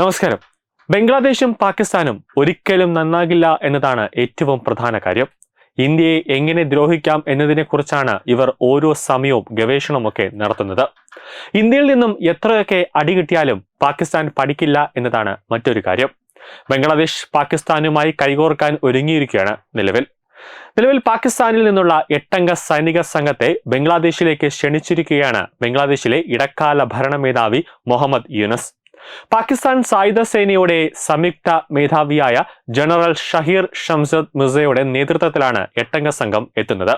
നമസ്കാരം. ബംഗ്ലാദേശും പാകിസ്ഥാനും ഒരിക്കലും നന്നാകില്ല എന്നതാണ് ഏറ്റവും പ്രധാന കാര്യം. ഇന്ത്യയെ എങ്ങനെ ദ്രോഹിക്കാം എന്നതിനെക്കുറിച്ചാണ് ഇവർ ഓരോ സമയവും ഗവേഷണമൊക്കെ നടത്തുന്നത്. ഇന്ത്യയിൽ നിന്നും എത്രയൊക്കെ അടി കിട്ടിയാലും പാകിസ്ഥാൻ പഠിക്കില്ല എന്നതാണ് മറ്റൊരു കാര്യം. ബംഗ്ലാദേശ് പാകിസ്ഥാനുമായി കൈകോർക്കാൻ ഒരുങ്ങിയിരിക്കുകയാണ് നിലവിൽ. നിലവിൽ പാകിസ്ഥാനിൽ നിന്നുള്ള എട്ടംഗ സൈനിക സംഘത്തെ ബംഗ്ലാദേശിലേക്ക് ക്ഷണിച്ചിരിക്കുകയാണ് ബംഗ്ലാദേശിലെ ഇടക്കാല ഭരണ മേധാവി മുഹമ്മദ് യൂനസ്. പാകിസ്ഥാൻ സായുധ സേനയുടെ സംയുക്ത മേധാവിയായ ജനറൽ ഷഹീർ ഷംസദ് മിർസയുടെ നേതൃത്വത്തിലാണ് എട്ടംഗ സംഘം എത്തുന്നത്.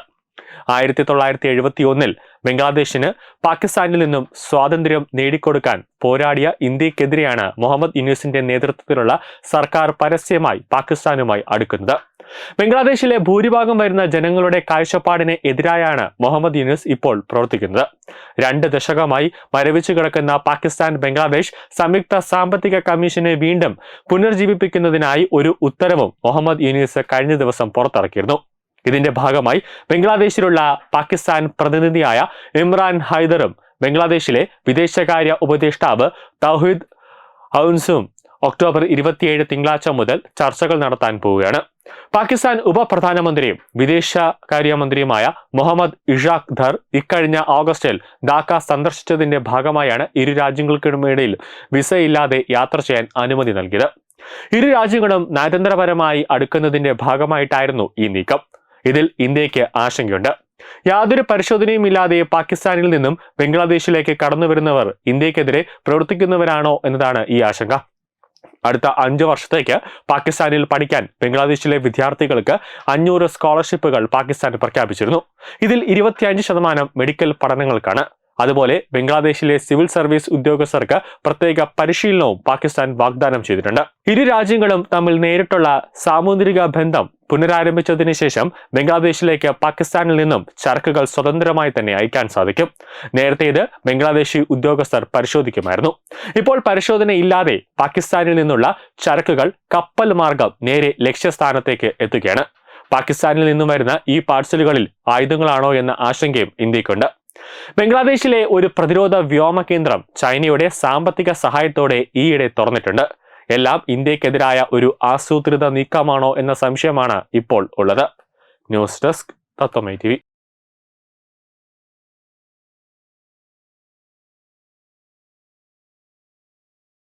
ആയിരത്തി തൊള്ളായിരത്തി എഴുപത്തി ഒന്നിൽ ബംഗ്ലാദേശിന് പാകിസ്ഥാനിൽ നിന്നും സ്വാതന്ത്ര്യം നേടിക്കൊടുക്കാൻ പോരാടിയ ഇന്ത്യക്കെതിരെയാണ് മുഹമ്മദ് യൂനിസിന്റെ നേതൃത്വത്തിലുള്ള സർക്കാർ പരസ്യമായി പാകിസ്ഥാനുമായി അടുക്കുന്നത്. ബംഗ്ലാദേശിലെ ഭൂരിഭാഗം വരുന്ന ജനങ്ങളുടെ കാഴ്ചപ്പാടിന് എതിരായാണ് മുഹമ്മദ് യൂനിസ് ഇപ്പോൾ പ്രവർത്തിക്കുന്നത്. രണ്ട് ദശകമായി മരവിച്ചു കിടക്കുന്ന പാകിസ്ഥാൻ ബംഗ്ലാദേശ് സംയുക്ത സാമ്പത്തിക കമ്മീഷനെ വീണ്ടും പുനർജീവിപ്പിക്കുന്നതിനായി ഒരു ഉത്തരവും മുഹമ്മദ് യൂനിസ് കഴിഞ്ഞ ദിവസം പുറത്തിറക്കിയിരുന്നു. ഇതിന്റെ ഭാഗമായി ബംഗ്ലാദേശിലുള്ള പാകിസ്ഥാൻ പ്രതിനിധിയായ ഇമ്രാൻ ഹൈദറും ബംഗ്ലാദേശിലെ വിദേശകാര്യ ഉപദേഷ്ടാവ് തൗഹിദ് ഹൗൻസും ഒക്ടോബർ ഇരുപത്തിയേഴ് തിങ്കളാഴ്ച മുതൽ ചർച്ചകൾ നടത്താൻ പോവുകയാണ്. പാകിസ്ഥാൻ ഉപപ്രധാനമന്ത്രിയും വിദേശകാര്യമന്ത്രിയുമായ മുഹമ്മദ് ഇഷാഖ് ധർ ഇക്കഴിഞ്ഞ ഓഗസ്റ്റിൽ ധാക്ക സന്ദർശിച്ചതിന്റെ ഭാഗമായാണ് ഇരു രാജ്യങ്ങൾക്കിടയിൽ വിസയില്ലാതെ യാത്ര ചെയ്യാൻ അനുമതി നൽകിയത്. ഇരു രാജ്യങ്ങളും നയതന്ത്രപരമായി അടുക്കുന്നതിന്റെ ഭാഗമായിട്ടായിരുന്നു ഈ നീക്കം. ഇതിൽ ഇന്ത്യയ്ക്ക് ആശങ്കയുണ്ട്. യാതൊരു പരിശോധനയും ഇല്ലാതെ പാകിസ്ഥാനിൽ നിന്നും ബംഗ്ലാദേശിലേക്ക് കടന്നു വരുന്നവർ ഇന്ത്യക്കെതിരെ പ്രവർത്തിക്കുന്നവരാണോ എന്നതാണ് ഈ ആശങ്ക. അടുത്ത അഞ്ചു വർഷത്തേക്ക് പാകിസ്ഥാനിൽ പഠിക്കാൻ ബംഗ്ലാദേശിലെ വിദ്യാർത്ഥികൾക്ക് അഞ്ഞൂറ് സ്കോളർഷിപ്പുകൾ പാകിസ്ഥാൻ പ്രഖ്യാപിച്ചിരുന്നു. ഇതിൽ ഇരുപത്തിയഞ്ച് ശതമാനം മെഡിക്കൽ പഠനങ്ങൾക്കാണ്. അതുപോലെ ബംഗ്ലാദേശിലെ സിവിൽ സർവീസ് ഉദ്യോഗസ്ഥർക്ക് പ്രത്യേക പരിശീലനവും പാകിസ്ഥാൻ വാഗ്ദാനം ചെയ്തിട്ടുണ്ട്. ഇരു രാജ്യങ്ങളും തമ്മിൽ നേരിട്ടുള്ള സാമുദ്രിക ബന്ധം പുനരാരംഭിച്ചതിന് ശേഷം ബംഗ്ലാദേശിലേക്ക് പാകിസ്ഥാനിൽ നിന്നും ചരക്കുകൾ സ്വതന്ത്രമായി തന്നെ അയക്കാൻ സാധിക്കും. നേരത്തെ ഇത് ബംഗ്ലാദേശി ഉദ്യോഗസ്ഥർ പരിശോധിക്കുമായിരുന്നു. ഇപ്പോൾ പരിശോധന ഇല്ലാതെ പാകിസ്ഥാനിൽ നിന്നുള്ള ചരക്കുകൾ കപ്പൽ മാർഗം നേരെ ലക്ഷ്യസ്ഥാനത്തേക്ക് എത്തുകയാണ്. പാകിസ്ഥാനിൽ നിന്നും വരുന്ന ഈ പാഴ്സലുകളിൽ ആയുധങ്ങളാണോ എന്ന ആശങ്കയും ഇന്ത്യക്കുണ്ട്. ബംഗ്ലാദേശിലെ ഒരു പ്രതിരോധ വ്യോമ കേന്ദ്രം ചൈനയുടെ സാമ്പത്തിക സഹായത്തോടെ ഈയിടെ തുറന്നിട്ടുണ്ട്. എല്ലാം ഇന്ത്യക്കെതിരായ ഒരു ആസൂത്രിത നീക്കമാണോ എന്ന സംശയമാണ് ഇപ്പോൾ ഉള്ളത്. ന്യൂസ് ഡെസ്ക് തത്വമൈ ടി